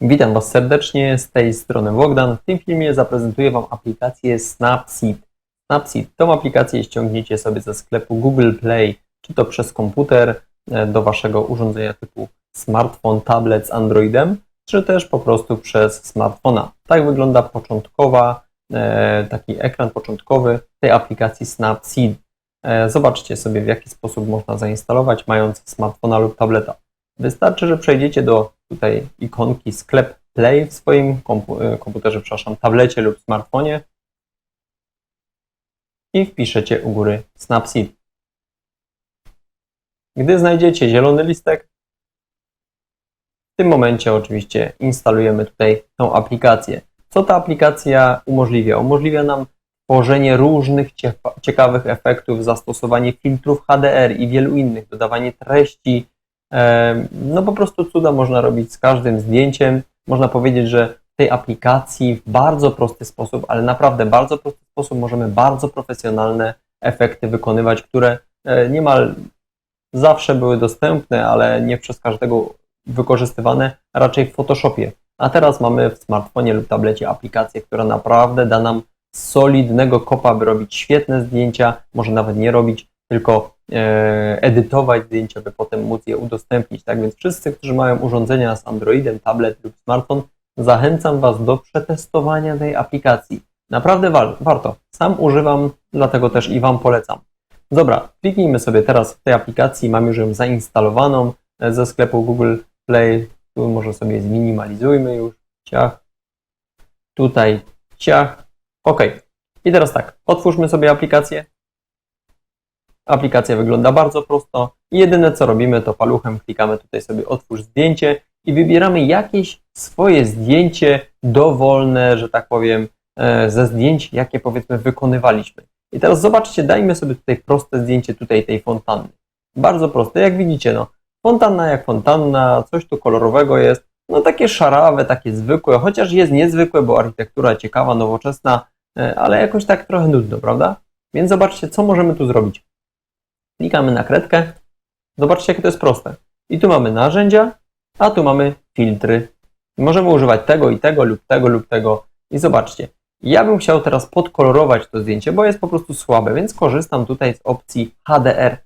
Witam Was serdecznie, z tej strony Bogdan. W tym filmie zaprezentuję Wam aplikację Snapseed. Snapseed tą aplikację ściągniecie sobie ze sklepu Google Play, czy to przez komputer e, do Waszego urządzenia typu smartfon, tablet z Androidem, czy też po prostu przez smartfona. Tak wygląda początkowa, e, taki ekran początkowy tej aplikacji Snapseed. E, Zobaczcie sobie, w jaki sposób można zainstalować, mając smartfona lub tableta. Wystarczy, że przejdziecie do tutaj ikonki sklep Play w swoim e, komputerze, przepraszam, tablecie lub smartfonie i wpiszecie u góry Snapseed. Gdy znajdziecie zielony listek, w tym momencie oczywiście instalujemy tutaj tą aplikację. Co ta aplikacja umożliwia? Umożliwia nam tworzenie różnych cie- ciekawych efektów, zastosowanie filtrów HDR i wielu innych, dodawanie treści, No po prostu cuda można robić z każdym zdjęciem. Można powiedzieć, że w tej aplikacji w bardzo prosty sposób, ale naprawdę bardzo prosty sposób możemy bardzo profesjonalne efekty wykonywać, które e, niemal zawsze były dostępne, ale nie przez każdego wykorzystywane, raczej w Photoshopie. A teraz mamy w smartfonie lub tablecie aplikację, która naprawdę da nam solidnego kopa, by robić świetne zdjęcia, może nawet nie robić, tylko e, edytować zdjęcia, by potem móc je udostępnić. Tak więc wszyscy, którzy mają urządzenia z Androidem, tablet lub smartfon, zachęcam Was do przetestowania tej aplikacji. Naprawdę wa- warto. Sam używam, dlatego też i Wam polecam. Dobra, kliknijmy sobie teraz w tej aplikacji. Mam już ją zainstalowaną e, ze sklepu Google Play. Tu może sobie zminimalizujmy już. Ciach. Tutaj ciach. OK. I teraz tak, otwórzmy sobie aplikację. Aplikacja wygląda bardzo prosto i jedyne co robimy to paluchem klikamy tutaj sobie otwórz zdjęcie i wybieramy jakieś swoje zdjęcie dowolne, że tak powiem, e, ze zdjęć, jakie powiedzmy wykonywaliśmy. I teraz zobaczcie, dajmy sobie tutaj proste zdjęcie tutaj tej fontanny. Bardzo proste, jak widzicie, no fontanna jak fontanna, coś tu kolorowego jest, no takie szarawe, takie zwykłe, chociaż jest niezwykłe, bo architektura ciekawa, nowoczesna, e, ale jakoś tak trochę nudno, prawda? Więc zobaczcie, co możemy tu zrobić. Klikamy na kredkę. Zobaczcie, jakie to jest proste. I tu mamy narzędzia, a tu mamy filtry. Możemy używać tego i tego, lub tego, lub tego. I zobaczcie, ja bym chciał teraz podkolorować to zdjęcie, bo jest po prostu słabe, więc korzystam tutaj z opcji HDR.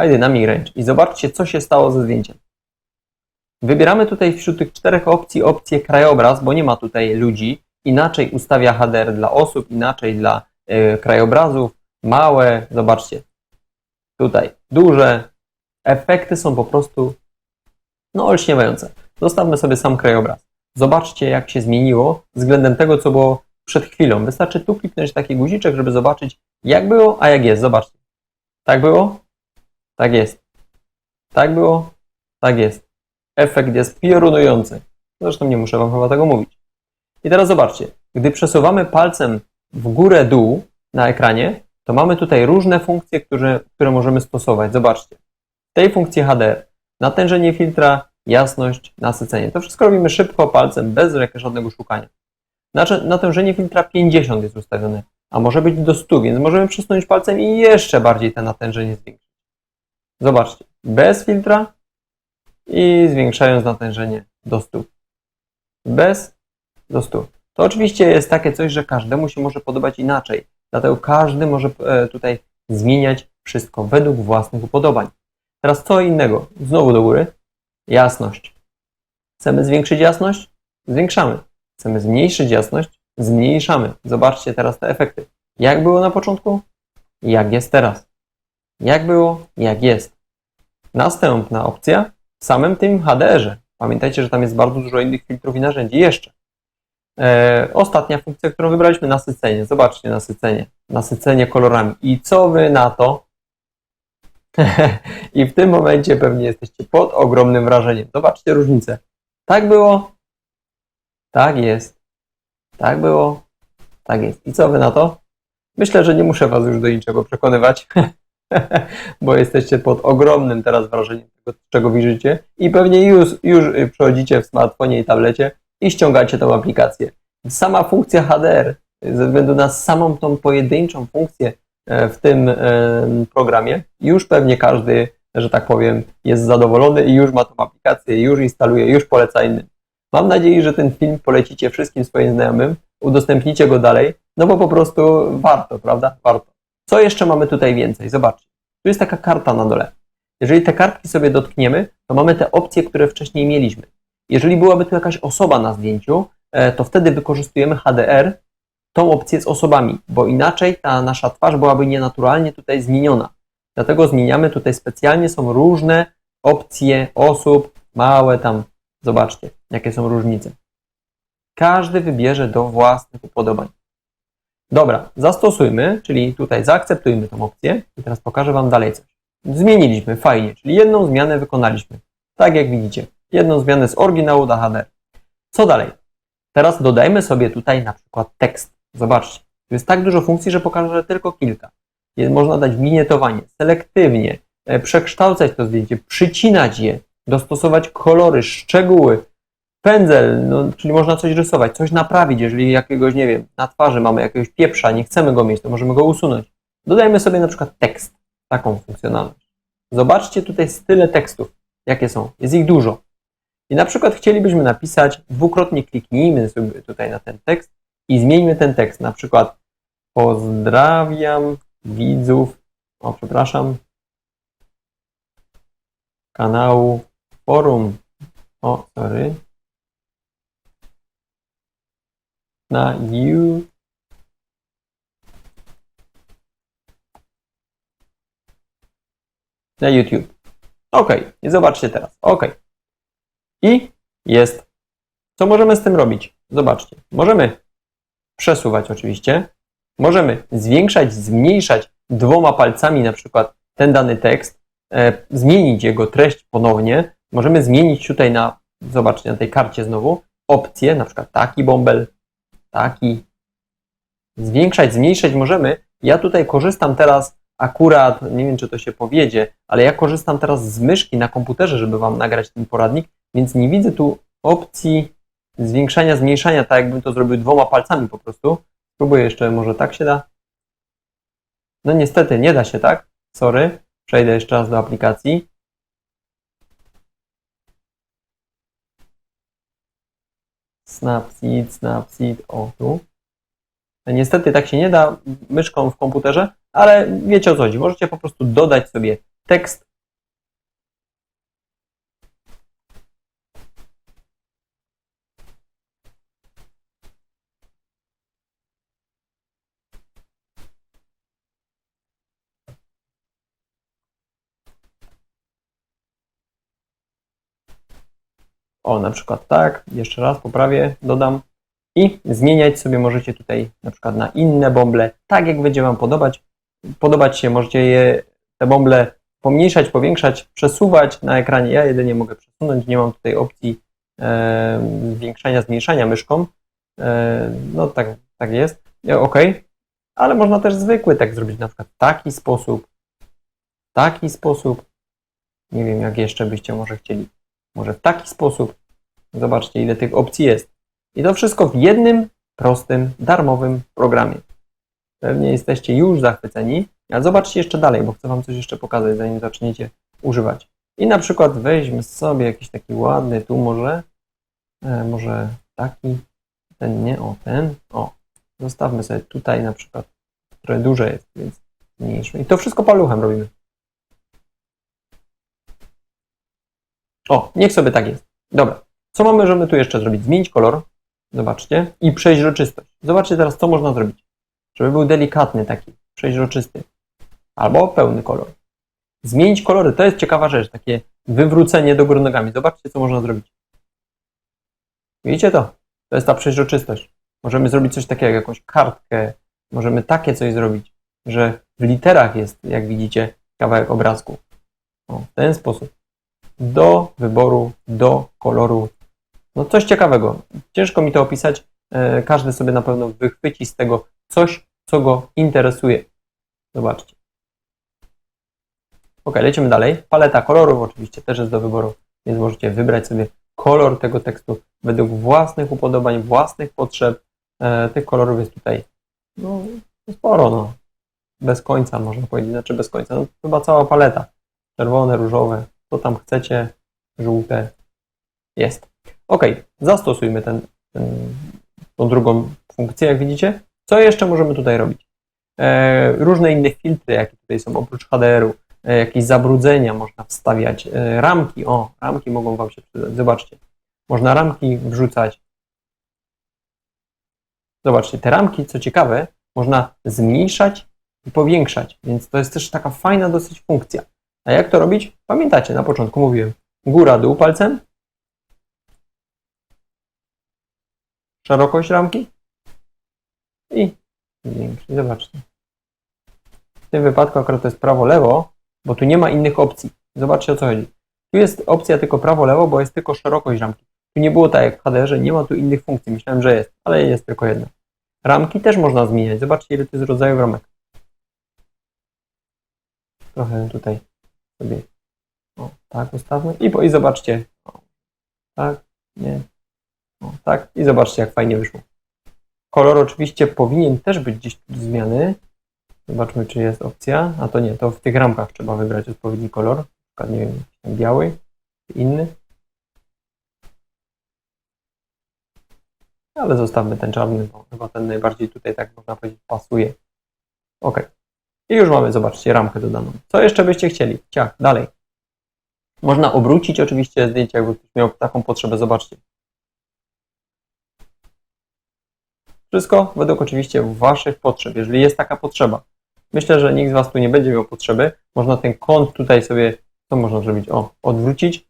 High Dynamic Range. I zobaczcie, co się stało ze zdjęciem. Wybieramy tutaj wśród tych czterech opcji opcję krajobraz, bo nie ma tutaj ludzi. Inaczej ustawia HDR dla osób, inaczej dla y, krajobrazów. Małe, zobaczcie, tutaj duże. Efekty są po prostu no olśniewające. Zostawmy sobie sam krajobraz. Zobaczcie, jak się zmieniło względem tego, co było przed chwilą. Wystarczy tu kliknąć taki guziczek, żeby zobaczyć, jak było, a jak jest. Zobaczcie. Tak było? Tak jest. Tak było? Tak jest. Efekt jest piorunujący. Zresztą nie muszę Wam chyba tego mówić. I teraz zobaczcie. Gdy przesuwamy palcem w górę, dół na ekranie, to mamy tutaj różne funkcje, które, które możemy stosować. Zobaczcie. W tej funkcji HDR natężenie filtra, jasność, nasycenie. To wszystko robimy szybko palcem, bez żadnego szukania. Znaczy, natężenie filtra 50 jest ustawione, a może być do 100, więc możemy przesunąć palcem i jeszcze bardziej to natężenie zwiększyć. Zobaczcie, bez filtra i zwiększając natężenie do 100. Bez do 100. To oczywiście jest takie coś, że każdemu się może podobać inaczej. Dlatego każdy może e, tutaj zmieniać wszystko według własnych upodobań. Teraz co innego? Znowu do góry. Jasność. Chcemy zwiększyć jasność? Zwiększamy. Chcemy zmniejszyć jasność? Zmniejszamy. Zobaczcie teraz te efekty. Jak było na początku? Jak jest teraz? Jak było? Jak jest? Następna opcja w samym tym HDR-ze. Pamiętajcie, że tam jest bardzo dużo innych filtrów i narzędzi jeszcze. E, ostatnia funkcja, którą wybraliśmy, nasycenie. Zobaczcie, nasycenie. Nasycenie kolorami. I co wy na to? I w tym momencie pewnie jesteście pod ogromnym wrażeniem. Zobaczcie różnicę. Tak było. Tak jest. Tak było. Tak jest. I co wy na to? Myślę, że nie muszę was już do niczego przekonywać, bo jesteście pod ogromnym teraz wrażeniem tego, czego widzicie i pewnie już, już przechodzicie w smartfonie i tablecie i ściągacie tą aplikację. Sama funkcja HDR, ze względu na samą tą pojedynczą funkcję e, w tym e, programie, już pewnie każdy, że tak powiem, jest zadowolony i już ma tą aplikację, już instaluje, już poleca innym. Mam nadzieję, że ten film polecicie wszystkim swoim znajomym, udostępnicie go dalej, no bo po prostu warto, prawda? Warto. Co jeszcze mamy tutaj więcej? Zobaczcie. Tu jest taka karta na dole. Jeżeli te kartki sobie dotkniemy, to mamy te opcje, które wcześniej mieliśmy. Jeżeli byłaby tu jakaś osoba na zdjęciu, e, to wtedy wykorzystujemy HDR, tą opcję z osobami, bo inaczej ta nasza twarz byłaby nienaturalnie tutaj zmieniona. Dlatego zmieniamy tutaj specjalnie, są różne opcje osób, małe tam, zobaczcie, jakie są różnice. Każdy wybierze do własnych upodobań. Dobra, zastosujmy, czyli tutaj zaakceptujmy tą opcję i teraz pokażę Wam dalej coś. Zmieniliśmy, fajnie, czyli jedną zmianę wykonaliśmy. Tak jak widzicie, jedną zmianę z oryginału do HDR. Co dalej? Teraz dodajmy sobie tutaj na przykład tekst. Zobaczcie, tu jest tak dużo funkcji, że pokażę tylko kilka. Można dać winietowanie, selektywnie, e, przekształcać to zdjęcie, przycinać je, dostosować kolory, szczegóły, pędzel, no, czyli można coś rysować, coś naprawić, jeżeli jakiegoś, nie wiem, na twarzy mamy jakiegoś pieprza, nie chcemy go mieć, to możemy go usunąć. Dodajmy sobie na przykład tekst, taką funkcjonalność. Zobaczcie tutaj style tekstów, jakie są. Jest ich dużo. I na przykład chcielibyśmy napisać, dwukrotnie kliknijmy sobie tutaj na ten tekst i zmieńmy ten tekst. Na przykład pozdrawiam widzów, o przepraszam, kanału forum, o sorry, na you na YouTube. OK, zobaczcie teraz. OK. I jest. Co możemy z tym robić? Zobaczcie. Możemy przesuwać oczywiście. Możemy zwiększać, zmniejszać dwoma palcami na przykład ten dany tekst, e, zmienić jego treść ponownie. Możemy zmienić tutaj na, zobaczcie, na tej karcie znowu, opcję, na przykład taki bąbel, taki. Zwiększać, zmniejszać możemy. Ja tutaj korzystam teraz akurat, nie wiem czy to się powiedzie, ale ja korzystam teraz z myszki na komputerze, żeby Wam nagrać ten poradnik, więc nie widzę tu opcji zwiększania, zmniejszania, tak jakbym to zrobił dwoma palcami po prostu. Spróbuję jeszcze, może tak się da? No niestety nie da się tak, sorry. Przejdę jeszcze raz do aplikacji. Snapseed, Snapseed, o tu. Niestety tak się nie da myszką w komputerze, ale wiecie o co chodzi. Możecie po prostu dodać sobie tekst. O, na przykład tak, jeszcze raz poprawię, dodam i zmieniać sobie możecie tutaj na przykład na inne bąble, tak jak będzie Wam podobać. Podobać się, możecie je, te bąble pomniejszać, powiększać, przesuwać na ekranie. Ja jedynie mogę przesunąć, nie mam tutaj opcji e, zwiększania, zmniejszania myszką. E, no tak, tak jest. Ok, ale można też zwykły tekst zrobić, na przykład taki sposób, taki sposób. Nie wiem, jak jeszcze byście może chcieli. Może w taki sposób. Zobaczcie, ile tych opcji jest. I to wszystko w jednym prostym, darmowym programie. Pewnie jesteście już zachwyceni, ale zobaczcie jeszcze dalej, bo chcę Wam coś jeszcze pokazać, zanim zaczniecie używać. I na przykład weźmy sobie jakiś taki ładny, tu może, e, może taki, ten nie, o ten, o, zostawmy sobie tutaj na przykład, trochę duże jest, więc mniejszy. I to wszystko paluchem robimy. O, niech sobie tak jest. Dobra. Co mamy, możemy tu jeszcze zrobić? Zmienić kolor. Zobaczcie. I przeźroczystość. Zobaczcie teraz, co można zrobić. Żeby był delikatny taki, przeźroczysty. Albo pełny kolor. Zmienić kolory. To jest ciekawa rzecz. Takie wywrócenie do góry nogami. Zobaczcie, co można zrobić. Widzicie to? To jest ta przeźroczystość. Możemy zrobić coś takiego, jak jakąś kartkę. Możemy takie coś zrobić, że w literach jest, jak widzicie, kawałek obrazku. O, w ten sposób do wyboru, do koloru. No coś ciekawego. Ciężko mi to opisać. E, każdy sobie na pewno wychwyci z tego coś, co go interesuje. Zobaczcie. Ok, lecimy dalej. Paleta kolorów oczywiście też jest do wyboru, więc możecie wybrać sobie kolor tego tekstu według własnych upodobań, własnych potrzeb. E, tych kolorów jest tutaj no, sporo, no. Bez końca można powiedzieć, znaczy bez końca. No, chyba cała paleta. Czerwone, różowe, co tam chcecie, żółte, jest. Ok, zastosujmy ten, ten, tą drugą funkcję, jak widzicie. Co jeszcze możemy tutaj robić? E, różne inne filtry, jakie tutaj są, oprócz HDR-u, e, jakieś zabrudzenia można wstawiać, e, ramki, o, ramki mogą Wam się przydać, zobaczcie. Można ramki wrzucać. Zobaczcie, te ramki, co ciekawe, można zmniejszać i powiększać, więc to jest też taka fajna dosyć funkcja. A jak to robić? Pamiętacie, na początku mówiłem, góra, dół palcem, szerokość ramki i zwiększyć. Zobaczcie. W tym wypadku akurat to jest prawo-lewo, bo tu nie ma innych opcji. Zobaczcie o co chodzi. Tu jest opcja tylko prawo-lewo, bo jest tylko szerokość ramki. Tu nie było tak jak w HDR-ze, nie ma tu innych funkcji. Myślałem, że jest, ale jest tylko jedna. Ramki też można zmieniać. Zobaczcie, ile to jest rodzajów ramek. Trochę tutaj sobie o, tak ustawmy i, i zobaczcie. O, tak, nie. O, tak i zobaczcie, jak fajnie wyszło. Kolor oczywiście powinien też być gdzieś tu zmiany. Zobaczmy, czy jest opcja. A to nie, to w tych ramkach trzeba wybrać odpowiedni kolor. Na przykład, nie wiem, biały, inny. Ale zostawmy ten czarny, bo chyba ten najbardziej tutaj, tak można powiedzieć, pasuje. Ok. I już mamy, zobaczcie, ramkę dodaną. Co jeszcze byście chcieli? Ciach, dalej. Można obrócić oczywiście zdjęcie, jakby ktoś miał taką potrzebę, zobaczcie. Wszystko według oczywiście Waszych potrzeb, jeżeli jest taka potrzeba. Myślę, że nikt z Was tu nie będzie miał potrzeby. Można ten kąt tutaj sobie, co można zrobić? O, odwrócić.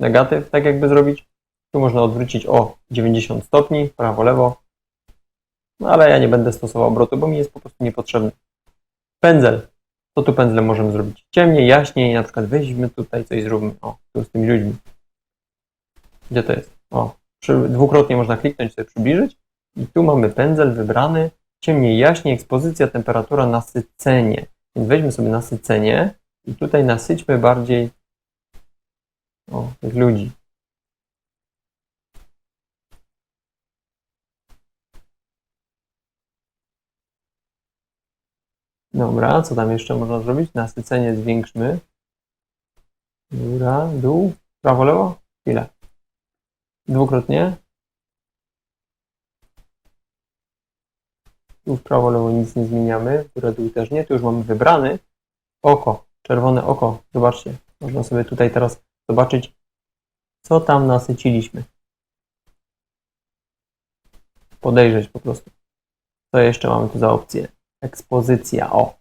Negatyw, tak jakby zrobić. Tu można odwrócić o 90 stopni, prawo, lewo. No ale ja nie będę stosował obrotu, bo mi jest po prostu niepotrzebny. Pędzel. Co tu pędzlem możemy zrobić? Ciemniej, jaśniej, na przykład weźmy tutaj coś zróbmy. O, tu z tymi ludźmi. Gdzie to jest? O, przy, dwukrotnie można kliknąć, sobie przybliżyć. I tu mamy pędzel wybrany. Ciemniej, jaśniej, ekspozycja, temperatura, nasycenie. Więc weźmy sobie nasycenie i tutaj nasyćmy bardziej o, tych ludzi. Dobra, co tam jeszcze można zrobić? Nasycenie zwiększmy. Góra, dół, prawo, lewo? Chwilę. Dwukrotnie. Tu w prawo, lewo nic nie zmieniamy. Górę, dół też nie. Tu już mamy wybrany. Oko, czerwone oko. Zobaczcie. Można sobie tutaj teraz zobaczyć, co tam nasyciliśmy. Podejrzeć po prostu. Co jeszcze mamy tu za opcję? Ekspozycja. O.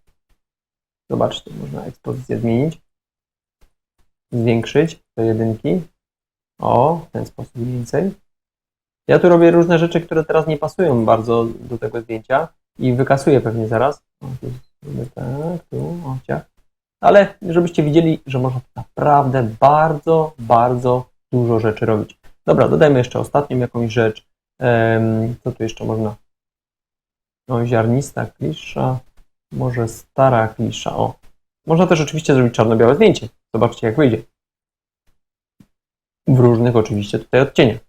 Zobaczcie, można ekspozycję zmienić. Zwiększyć do jedynki. O, w ten sposób więcej. Ja tu robię różne rzeczy, które teraz nie pasują bardzo do tego zdjęcia i wykasuję pewnie zaraz. O, tu zrobię tak, tu, o, ciach. Ale żebyście widzieli, że można naprawdę bardzo, bardzo dużo rzeczy robić. Dobra, dodajmy jeszcze ostatnią jakąś rzecz. Co tu jeszcze można? O, ziarnista klisza, może stara klisza, o. Można też oczywiście zrobić czarno-białe zdjęcie. Zobaczcie, jak wyjdzie. W różnych oczywiście tutaj odcieniach.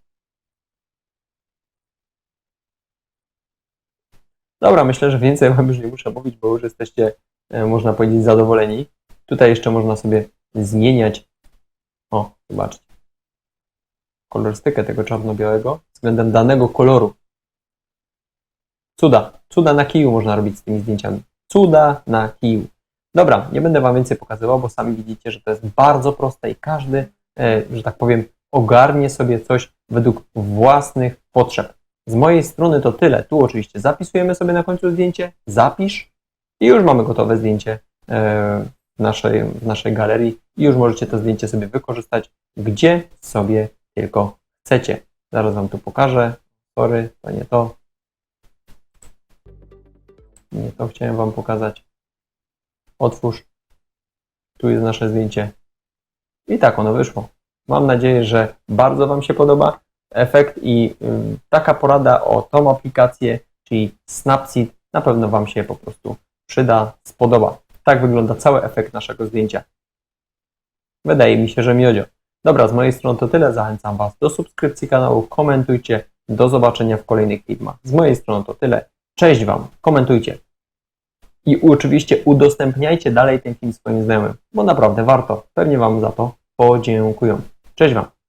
Dobra, myślę, że więcej wam już nie muszę mówić, bo już jesteście, e, można powiedzieć, zadowoleni. Tutaj jeszcze można sobie zmieniać. O, zobaczcie. Kolorystykę tego czarno-białego względem danego koloru. Cuda. Cuda na kiju można robić z tymi zdjęciami. Cuda na kiju. Dobra, nie będę Wam więcej pokazywał, bo sami widzicie, że to jest bardzo proste i każdy, e, że tak powiem, ogarnie sobie coś według własnych potrzeb. Z mojej strony to tyle. Tu oczywiście zapisujemy sobie na końcu zdjęcie, zapisz i już mamy gotowe zdjęcie e, w naszej, w naszej galerii i już możecie to zdjęcie sobie wykorzystać, gdzie sobie tylko chcecie. Zaraz Wam tu pokażę. Sorry, to nie to. To chciałem Wam pokazać. Otwórz. Tu jest nasze zdjęcie. I tak ono wyszło. Mam nadzieję, że bardzo Wam się podoba efekt i taka porada o tą aplikację, czyli Snapseed, na pewno Wam się po prostu przyda, spodoba. Tak wygląda cały efekt naszego zdjęcia. Wydaje mi się, że miodzio. Dobra, z mojej strony to tyle. Zachęcam Was do subskrypcji kanału, komentujcie. Do zobaczenia w kolejnych filmach. Z mojej strony to tyle. Cześć Wam, komentujcie. I oczywiście udostępniajcie dalej ten film swoim znajomym, bo naprawdę warto. Pewnie Wam za to podziękują. Cześć Wam.